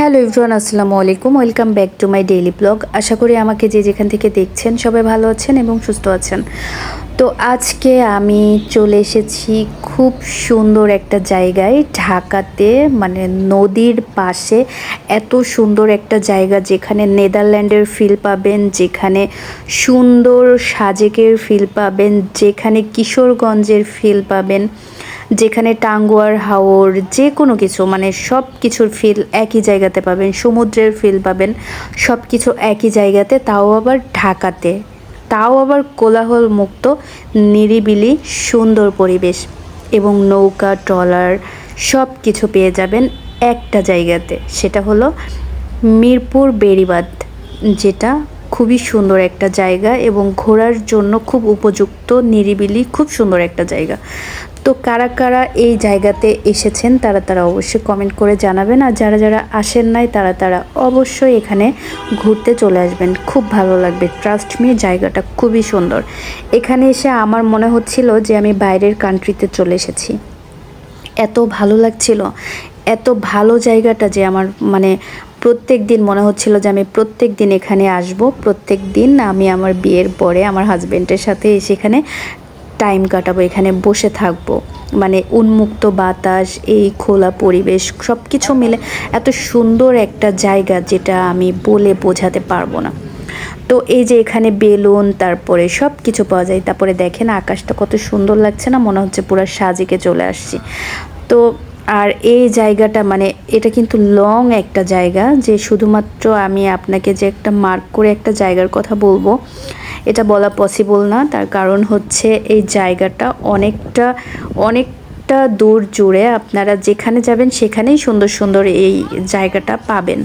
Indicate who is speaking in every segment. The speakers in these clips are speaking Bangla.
Speaker 1: হ্যালো ইভরান আসসালামু আলাইকুম। Welcome back to my daily blog. আশা করি আমাকে যে যেখান থেকে দেখছেন সবাই ভালো আছেন এবং সুস্থ আছেন। তো আজকে আমি চলে এসেছি খুব সুন্দর একটা জায়গায়, ঢাকাতে মানে নদীর পাশে। এত সুন্দর একটা জায়গা যেখানে নেদারল্যান্ডের ফিল পাবেন, যেখানে সুন্দর সাজেকের ফিল পাবেন, যেখানে কিশোরগঞ্জের ফিল পাবেন। যেখানে টাঙ্গুয়ার, হাওর, যে কোনো কিছু মানে সব কিছুর ফিল একই জায়গাতে পাবেন, সমুদ্রের ফিল পাবেন, সব কিছু একই জায়গাতে, তাও আবার ঢাকাতে। তাও আবার কোলাহল মুক্ত, নিরিবিলি, সুন্দর পরিবেশ এবং নৌকা, ট্রলার, সব কিছু পেয়ে যাবেন একটা জায়গাতে। সেটা হলো মিরপুর বেড়িবাঁধ, যেটা খুবই সুন্দর একটা জায়গা এবং ঘোরার জন্য খুব উপযুক্ত, নিরিবিলি, খুব সুন্দর একটা জায়গা। তো কারা কারা এই জায়গাতে এসেছেন তারা তারা অবশ্যই কমেন্ট করে জানাবেন। আর যারা যারা আসেন নাই তারা তারা অবশ্যই এখানে ঘুরতে চলে আসবেন। খুব ভালো লাগবে। ট্রাস্ট মি জায়গাটা খুবই সুন্দর। এখানে এসে আমার মনে হচ্ছিল যে আমি বাইরের কান্ট্রিতে চলে এসেছি। এত ভালো লাগছিল। এত ভালো জায়গাটা যে আমার মানে প্রত্যেক দিন মনে হচ্ছিল যে আমি প্রত্যেক দিন এখানে আসব। প্রত্যেক দিন আমি আমার বিয়ের পরে আমার হাজব্যান্ডের সাথে এসে এখানে টাইম কাটাবো, এখানে বসে থাকব। মানে উন্মুক্ত বাতাস, এই খোলা পরিবেশ সব কিছু মিলে এত সুন্দর একটা জায়গা যেটা আমি বলে বোঝাতে পারব না। তো এই যে এখানে বেলুন, তারপরে সব কিছু পাওয়া যায়। তারপরে দেখেন আকাশটা কত সুন্দর লাগছে না, মনে হচ্ছে পুরো সাজেকে চলে আসছি। তো আর এই জায়গাটা মানে এটা কিন্তু লং একটা জায়গা, যে শুধুমাত্র আমি আপনাকে যে একটা মার্ক করে একটা জায়গার কথা বলব এটা বলা পসিবল না। তার কারণ হচ্ছে এই জায়গাটা অনেকটা অনেকটা দূর জুড়ে আপনারা যেখানে যাবেন সেখানেই সুন্দর সুন্দর এই জায়গাটা পাবেন।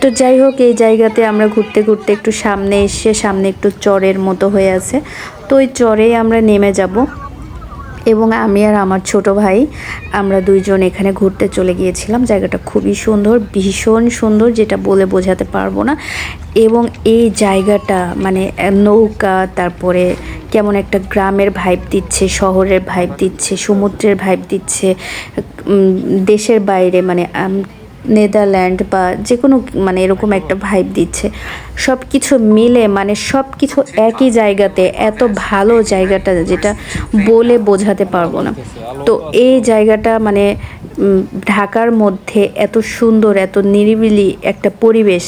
Speaker 1: তো যাই হোক, এই জায়গাতে আমরা ঘুরতে ঘুরতে একটু সামনে এসে সামনে একটু চরের মতো হয়ে আছে। তো ওই চরেই আমরা নেমে যাব। এবং আমি আর আমার ছোট ভাই, আমরা দুইজন এখানে ঘুরতে চলে গিয়েছিলাম। জায়গাটা খুবই সুন্দর, ভীষণ সুন্দর, যেটা বলে বোঝাতে পারব না। এবং এই জায়গাটা মানে নৌকা, তারপরে কেমন একটা গ্রামের ভাইব দিচ্ছে, শহরের ভাইব দিচ্ছে, সমুদ্রের ভাইব দিচ্ছে দেশের বাইরে মানে নেদারল্যান্ড বা যে কোনো মানে এরকম একটা ভাইব দিচ্ছে। সব কিছু মিলে মানে সব কিছু একই জায়গাতে এত ভালো জায়গাটা যেটা বলে বোঝাতে পারব না। তো এই জায়গাটা মানে ঢাকার মধ্যে এত সুন্দর এত নিরিবিলি একটা পরিবেশ।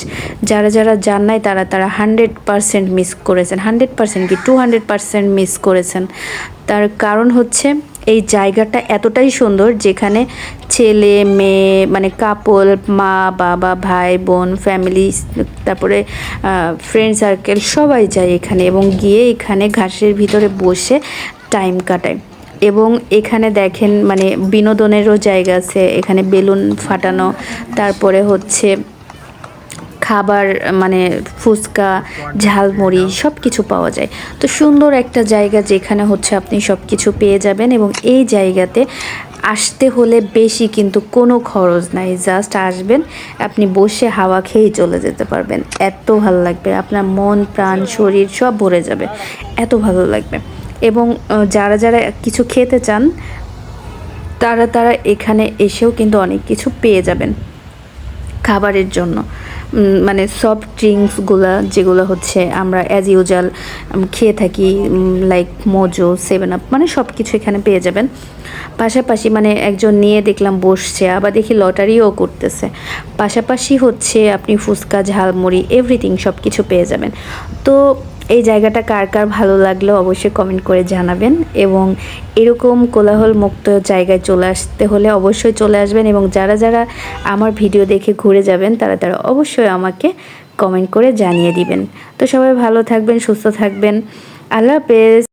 Speaker 1: যারা যারা যান নাই তারা তারা হান্ড্রেড পারসেন্ট মিস করেছেন। হান্ড্রেড পারসেন্ট কি টু হান্ড্রেড পারসেন্ট মিস করেছেন। তার কারণ হচ্ছে এই জায়গাটা এতটাই সুন্দর যেখানে ছেলে, মেয়ে মানে কাপল মা, বাবা, ভাই, বোন ফ্যামিলি তারপরে ফ্রেন্ড সার্কেল সবাই যায় এখানে এবং গিয়ে এখানে ঘাসের ভিতরে বসে টাইম কাটায়। এবং এখানে দেখেন মানে বিনোদনেরও জায়গা আছে, এখানে বেলুন ফাটানো, তারপরে হচ্ছে খাবার মানে ফুচকা ঝালমুড়ি সব কিছু পাওয়া যায়। তো সুন্দর একটা জায়গা যেখানে হচ্ছে আপনি সব কিছু পেয়ে যাবেন এবং এই জায়গাতে আসতে হলে বেশি কিন্তু কোনো খরচ নাই জাস্ট আসবেন আপনি বসে হাওয়া খেয়েই চলে যেতে পারবেন। এত ভালো লাগবে আপনার মন প্রাণ শরীর সব ভরে যাবে। এত ভালো লাগবে। এবং যারা যারা কিছু খেতে চান তারা তারা এখানে এসেও কিন্তু অনেক কিছু পেয়ে যাবেন খাবারের জন্য। মানে সফট ড্রিঙ্কসগুলো যেগুলো হচ্ছে আমরা অ্যাজ ইউজাল খেয়ে থাকি লাইক মোজো সেভেন আপ মানে সব কিছু এখানে পেয়ে যাবেন। পাশাপাশি মানে একজন নিয়ে দেখলাম বসছে, আবার দেখি লটারিও করতেছে। পাশাপাশি হচ্ছে আপনি ফুচকা, ঝালমুড়ি এভরিথিং সব কিছু পেয়ে যাবেন। তো এই জায়গাটা কার কার ভালো লাগল অবশ্যই কমেন্ট করে জানাবেন এবং এরকম কোলাহল মুক্ত জায়গায় চলে আসতে হলে অবশ্যই চলে আসবেন এবং যারা যারা আমার ভিডিও দেখে ঘুরে যাবেন তারা তারা অবশ্যই আমাকে কমেন্ট করে জানিয়ে দিবেন। তো সবাই ভালো থাকবেন, সুস্থ থাকবেন। আল্লাহ হাফেজ।